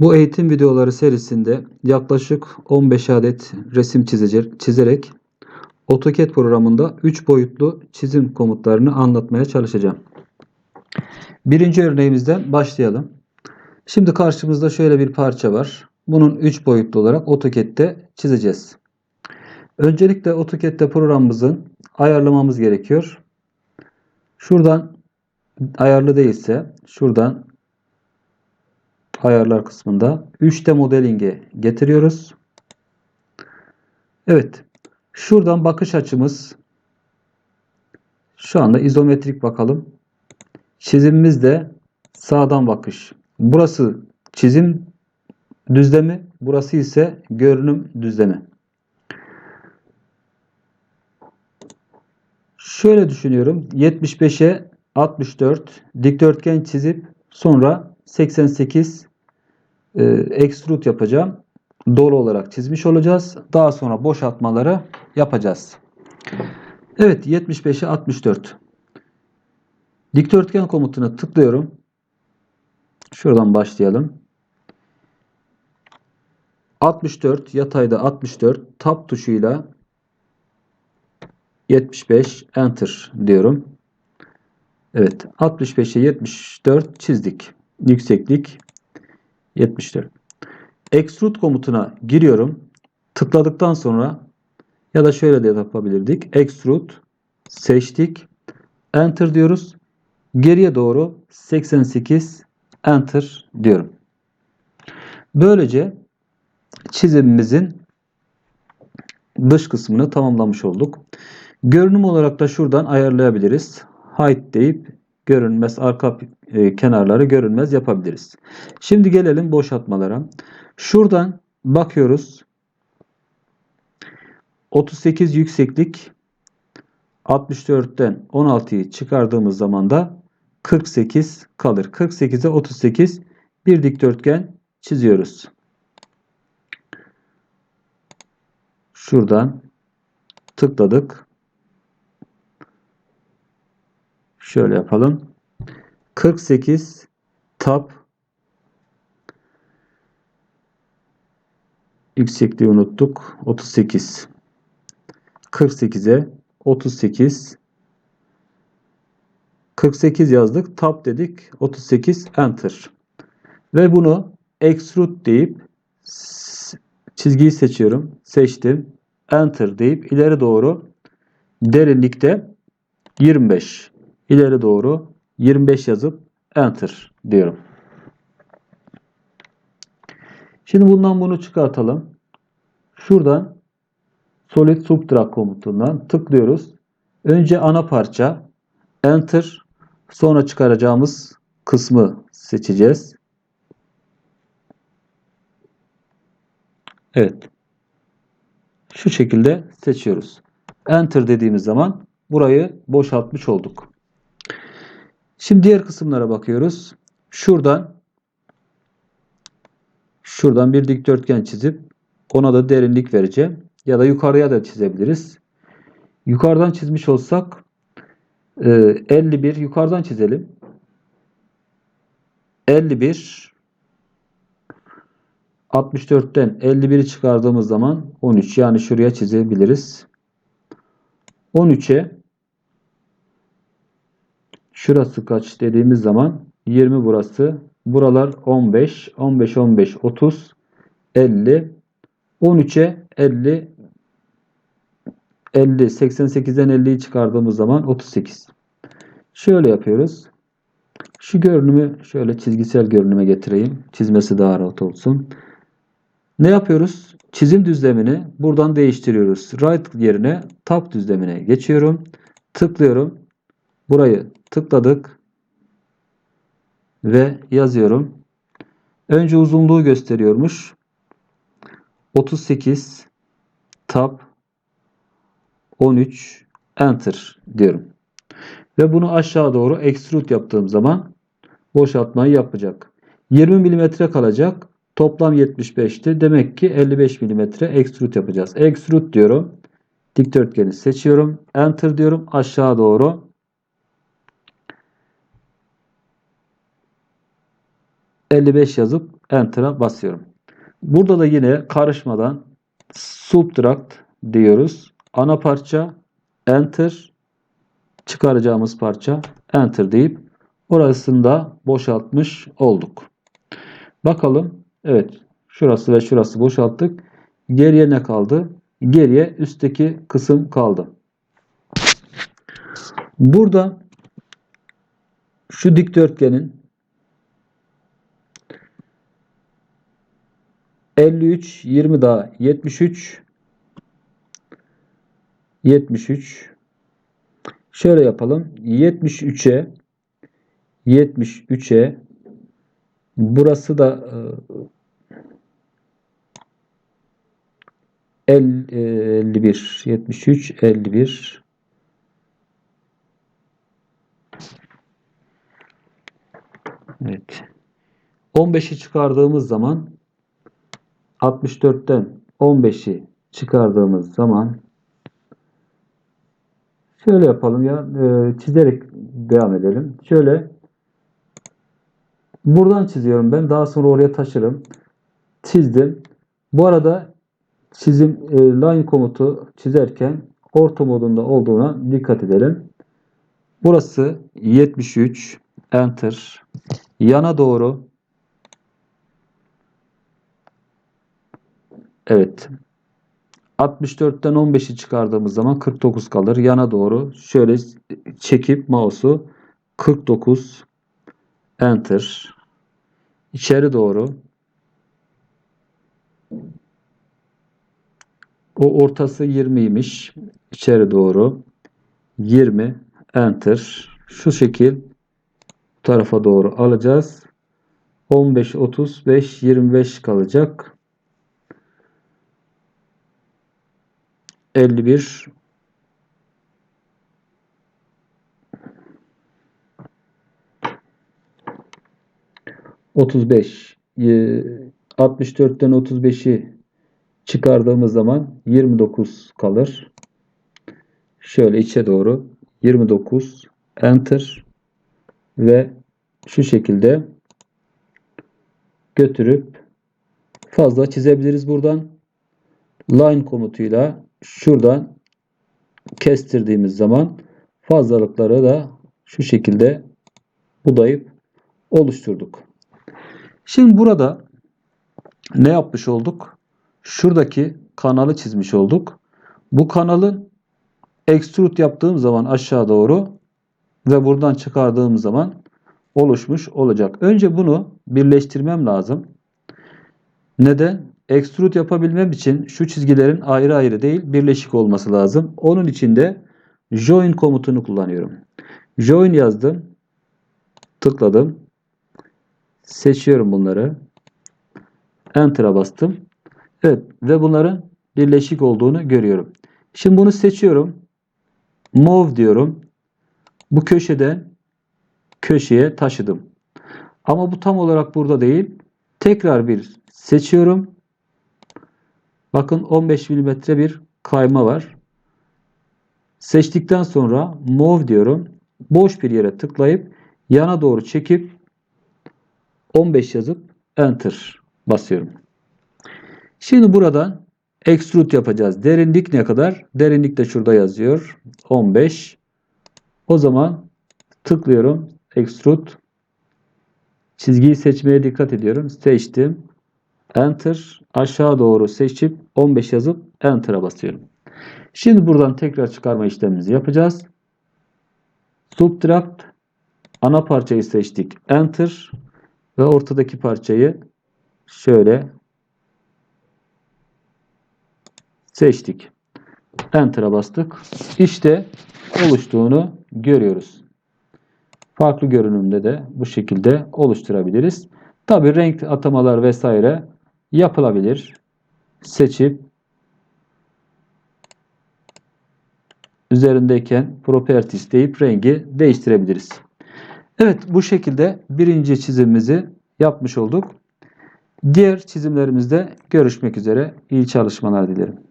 Bu eğitim videoları serisinde yaklaşık 15 adet resim çizici- çizerek AutoCAD programında 3 boyutlu çizim komutlarını anlatmaya çalışacağım. Birinci örneğimizden başlayalım. Şimdi karşımızda şöyle bir parça var. Bunun 3 boyutlu olarak AutoCAD'de çizeceğiz. Öncelikle AutoCAD'de programımızın ayarlamamız gerekiyor. Şuradan ayarlı değilse şuradan ayarlar kısmında 3D modeling'e getiriyoruz. Evet. Şuradan bakış açımız şu anda izometrik bakalım. Çizimimiz de sağdan bakış. Burası çizim düzlemi, burası ise görünüm düzlemi. Şöyle düşünüyorum. 75'e 64 dikdörtgen çizip sonra 88 e, extrude yapacağım. Dolu olarak çizmiş olacağız. Daha sonra boşaltmaları yapacağız. Evet 75'e 64. Dikdörtgen komutuna tıklıyorum. Şuradan başlayalım. 64 yatayda 64 tab tuşuyla 75 enter diyorum. Evet 65'e 74 çizdik. Yükseklik 74. Extrude komutuna giriyorum. Tıkladıktan sonra ya da şöyle de yapabilirdik. Extrude seçtik. Enter diyoruz. Geriye doğru 88 enter diyorum. Böylece çizimimizin dış kısmını tamamlamış olduk. Görünüm olarak da şuradan ayarlayabiliriz. Height deyip görünmez arka e, kenarları görünmez yapabiliriz. Şimdi gelelim boşaltmalara. Şuradan bakıyoruz. 38 yükseklik 64'ten 16'yı çıkardığımız zaman da 48 kalır. 48'e 38 bir dikdörtgen çiziyoruz. Şuradan tıkladık. Şöyle yapalım. 48 tab yüksekliği unuttuk. 38 48'e 38 48 yazdık. Tab dedik. 38 enter. Ve bunu extrude deyip çizgiyi seçiyorum. Seçtim. Enter deyip ileri doğru derinlikte 25 ileri doğru 25 yazıp enter diyorum. Şimdi bundan bunu çıkartalım. Şuradan solid subtract komutundan tıklıyoruz. Önce ana parça enter sonra çıkaracağımız kısmı seçeceğiz. Evet. Şu şekilde seçiyoruz. Enter dediğimiz zaman burayı boşaltmış olduk. Şimdi diğer kısımlara bakıyoruz. Şuradan şuradan bir dikdörtgen çizip ona da derinlik vereceğim. Ya da yukarıya da çizebiliriz. Yukarıdan çizmiş olsak 51 yukarıdan çizelim. 51 64'ten 51'i çıkardığımız zaman 13 yani şuraya çizebiliriz. 13'e şurası kaç dediğimiz zaman 20 burası. Buralar 15, 15, 15, 30, 50, 13'e 50, 50, 88'den 50'yi çıkardığımız zaman 38. Şöyle yapıyoruz. Şu görünümü şöyle çizgisel görünüme getireyim. Çizmesi daha rahat olsun. Ne yapıyoruz? Çizim düzlemini buradan değiştiriyoruz. Right yerine tab düzlemine geçiyorum. Tıklıyorum. Burayı tıkladık. Ve yazıyorum. Önce uzunluğu gösteriyormuş. 38 tab 13 enter diyorum. Ve bunu aşağı doğru extrude yaptığım zaman boşaltmayı yapacak. 20 mm kalacak. Toplam 75'ti. Demek ki 55 mm extrude yapacağız. Extrude diyorum. Dikdörtgeni seçiyorum. Enter diyorum. Aşağı doğru 55 yazıp Enter'a basıyorum. Burada da yine karışmadan Subtract diyoruz. Ana parça Enter çıkaracağımız parça Enter deyip orasını da boşaltmış olduk. Bakalım. Evet. Şurası ve şurası boşalttık. Geriye ne kaldı? Geriye üstteki kısım kaldı. Burada şu dikdörtgenin 53, 20 daha 73 73 Şöyle yapalım. 73'e 73'e burası da e, el- e, 51 73 51 Evet. 15'i çıkardığımız zaman 64'ten 15'i çıkardığımız zaman şöyle yapalım ya e, çizerek devam edelim. Şöyle buradan çiziyorum ben. Daha sonra oraya taşırım. Çizdim. Bu arada çizim e, line komutu çizerken orta modunda olduğuna dikkat edelim. Burası 73 enter yana doğru Evet. 64'ten 15'i çıkardığımız zaman 49 kalır. Yana doğru şöyle çekip mouse'u 49 enter içeri doğru o ortası 20'ymiş. İçeri doğru 20 enter şu şekil bu tarafa doğru alacağız. 15 35 25 kalacak. 51 35 Ee, 64'ten 35'i çıkardığımız zaman 29 kalır. Şöyle içe doğru 29 enter ve şu şekilde götürüp fazla çizebiliriz buradan. Line komutuyla şuradan kestirdiğimiz zaman fazlalıkları da şu şekilde budayıp oluşturduk. Şimdi burada ne yapmış olduk? Şuradaki kanalı çizmiş olduk. Bu kanalı extrude yaptığım zaman aşağı doğru ve buradan çıkardığım zaman oluşmuş olacak. Önce bunu birleştirmem lazım. Neden? Extrude yapabilmem için şu çizgilerin ayrı ayrı değil birleşik olması lazım. Onun için de join komutunu kullanıyorum. Join yazdım. Tıkladım. Seçiyorum bunları. Enter'a bastım. Evet ve bunların birleşik olduğunu görüyorum. Şimdi bunu seçiyorum. Move diyorum. Bu köşeden köşeye taşıdım. Ama bu tam olarak burada değil. Tekrar bir seçiyorum. Bakın 15 mm bir kayma var. Seçtikten sonra move diyorum. Boş bir yere tıklayıp yana doğru çekip 15 yazıp enter basıyorum. Şimdi buradan extrude yapacağız. Derinlik ne kadar? Derinlik de şurada yazıyor. 15. O zaman tıklıyorum. Extrude. Çizgiyi seçmeye dikkat ediyorum. Seçtim. Enter. Aşağı doğru seçip 15 yazıp Enter'a basıyorum. Şimdi buradan tekrar çıkarma işlemimizi yapacağız. Subtract. Ana parçayı seçtik. Enter. Ve ortadaki parçayı şöyle seçtik. Enter'a bastık. İşte oluştuğunu görüyoruz. Farklı görünümde de bu şekilde oluşturabiliriz. Tabi renk atamalar vesaire yapılabilir. Seçip üzerindeyken properties deyip rengi değiştirebiliriz. Evet bu şekilde birinci çizimimizi yapmış olduk. Diğer çizimlerimizde görüşmek üzere. İyi çalışmalar dilerim.